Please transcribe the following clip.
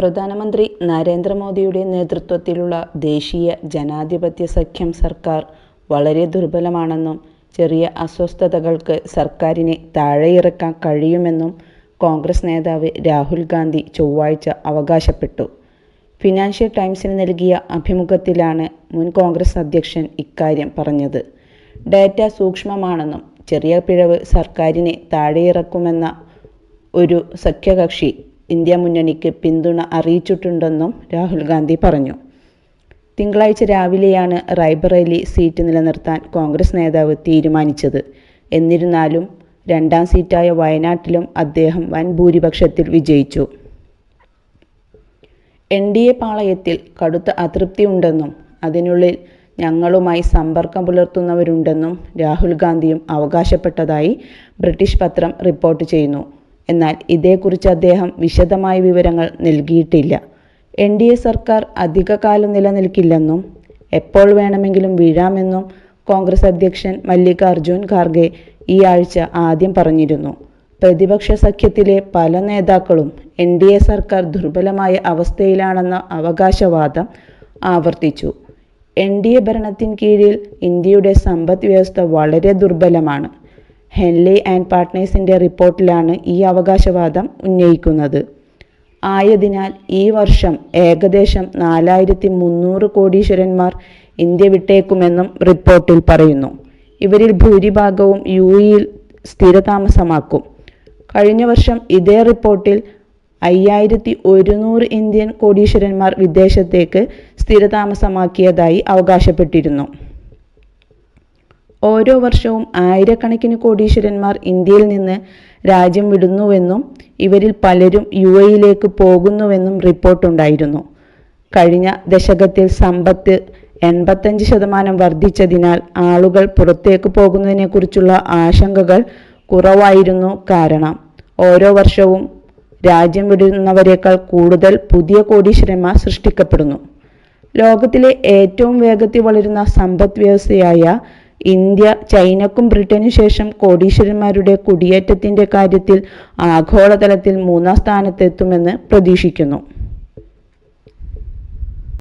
പ്രധാനമന്ത്രി നരേന്ദ്രമോദിയുടെ നേതൃത്വത്തിലുള്ള ദേശീയ ജനാധിപത്യ സഖ്യം സർക്കാർ വളരെ ദുർബലമാണെന്നും ചെറിയ അസ്വസ്ഥതകൾക്ക് സർക്കാരിനെ താഴെയിറക്കാൻ കഴിയുമെന്നും കോൺഗ്രസ് നേതാവ് രാഹുൽ ഗാന്ധി ചൊവ്വാഴ്ച അവകാശപ്പെട്ടു. ഫിനാൻഷ്യൽ ടൈംസിന് നൽകിയ അഭിമുഖത്തിലാണ് മുൻ കോൺഗ്രസ് അധ്യക്ഷൻ ഇക്കാര്യം പറഞ്ഞത്. ഡാറ്റ സൂക്ഷ്മമാണെന്നും ചെറിയ പിഴവ് സർക്കാരിനെ താഴെയിറക്കുമെന്ന ഒരു സഖ്യകക്ഷി ഇന്ത്യാ മുന്നണിക്ക് പിന്തുണ അറിയിച്ചിട്ടുണ്ടെന്നും രാഹുൽ ഗാന്ധി പറഞ്ഞു. തിങ്കളാഴ്ച രാവിലെയാണ് റായ്ബറേലി സീറ്റ് നിലനിർത്താൻ കോൺഗ്രസ് നേതാവ് തീരുമാനിച്ചത്. എന്നിരുന്നാലും രണ്ടാം സീറ്റായ വയനാട്ടിലും അദ്ദേഹം വൻ ഭൂരിപക്ഷത്തിൽ വിജയിച്ചു. എൻ ഡി എ പാളയത്തിൽ കടുത്ത അതൃപ്തി ഉണ്ടെന്നും അതിനുള്ളിൽ ഞങ്ങളുമായി സമ്പർക്കം പുലർത്തുന്നവരുണ്ടെന്നും രാഹുൽ ഗാന്ധിയും അവകാശപ്പെട്ടതായി ബ്രിട്ടീഷ് പത്രം റിപ്പോർട്ട് ചെയ്യുന്നു. എന്നാൽ ഇതേക്കുറിച്ച് അദ്ദേഹം വിശദമായ വിവരങ്ങൾ നൽകിയിട്ടില്ല. എൻ ഡി എ സർക്കാർ അധികകാലം നിലനിൽക്കില്ലെന്നും എപ്പോൾ വേണമെങ്കിലും വീഴാമെന്നും കോൺഗ്രസ് അധ്യക്ഷൻ മല്ലികാർജുൻ ഖാർഗെ ഈ ആഴ്ച ആദ്യം പറഞ്ഞിരുന്നു. പ്രതിപക്ഷ സഖ്യത്തിലെ പല നേതാക്കളും എൻ ഡി എ സർക്കാർ ദുർബലമായ അവസ്ഥയിലാണെന്ന അവകാശവാദം ആവർത്തിച്ചു. എൻ ഡി എ ഭരണത്തിൻ കീഴിൽ ഇന്ത്യയുടെ സമ്പദ് വ്യവസ്ഥ വളരെ ദുർബലമാണ്. ഹെൻലി ആൻഡ് പാർട്ട്നേഴ്സിന്റെ റിപ്പോർട്ടിലാണ് ഈ അവകാശവാദം ഉന്നയിക്കുന്നത്. ആയതിനാൽ ഈ വർഷം ഏകദേശം നാലായിരത്തി മുന്നൂറ് കോടീശ്വരന്മാർ ഇന്ത്യ വിട്ടേക്കുമെന്നും റിപ്പോർട്ടിൽ പറയുന്നു. ഇവരിൽ ഭൂരിഭാഗവും യു ഇയിൽ സ്ഥിരതാമസമാക്കും. കഴിഞ്ഞ വർഷം ഇതേ റിപ്പോർട്ടിൽ അയ്യായിരത്തി ഒരുന്നൂറ് ഇന്ത്യൻ കോടീശ്വരന്മാർ വിദേശത്തേക്ക് സ്ഥിരതാമസമാക്കിയതായി അവകാശപ്പെട്ടിരുന്നു. ഓരോ വർഷവും ആയിരക്കണക്കിന് കോടീശ്വരന്മാർ ഇന്ത്യയിൽ നിന്ന് രാജ്യം വിടുന്നുവെന്നും ഇവരിൽ പലരും യു എയിലേക്ക് പോകുന്നുവെന്നും റിപ്പോർട്ടുണ്ടായിരുന്നു. കഴിഞ്ഞ ദശകത്തിൽ സമ്പത്ത് എൺപത്തഞ്ച് ശതമാനം വർദ്ധിച്ചതിനാൽ ആളുകൾ പുറത്തേക്ക് പോകുന്നതിനെക്കുറിച്ചുള്ള ആശങ്കകൾ കുറവായിരുന്നു കാരണം. ഓരോ വർഷവും രാജ്യം വിടുന്നവരേക്കാൾ കൂടുതൽ പുതിയ കോടീശ്വരന്മാർ സൃഷ്ടിക്കപ്പെടുന്നു. ലോകത്തിലെ ഏറ്റവും വേഗത്തിൽ വളരുന്ന സമ്പദ് വ്യവസ്ഥയായ ഇന്ത്യ ചൈനക്കും ബ്രിട്ടനും ശേഷം കോടീശ്വരന്മാരുടെ കുടിയേറ്റത്തിന്റെ കാര്യത്തിൽ ആഗോളതലത്തിൽ മൂന്നാം സ്ഥാനത്തെത്തുമെന്ന് പ്രതീക്ഷിക്കുന്നു.